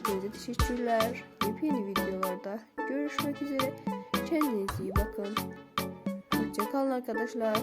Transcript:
Hepinize teşekkürler. Yepyeni videolarda görüşmek üzere. Kendinize iyi bakın. Hoşçakalın arkadaşlar.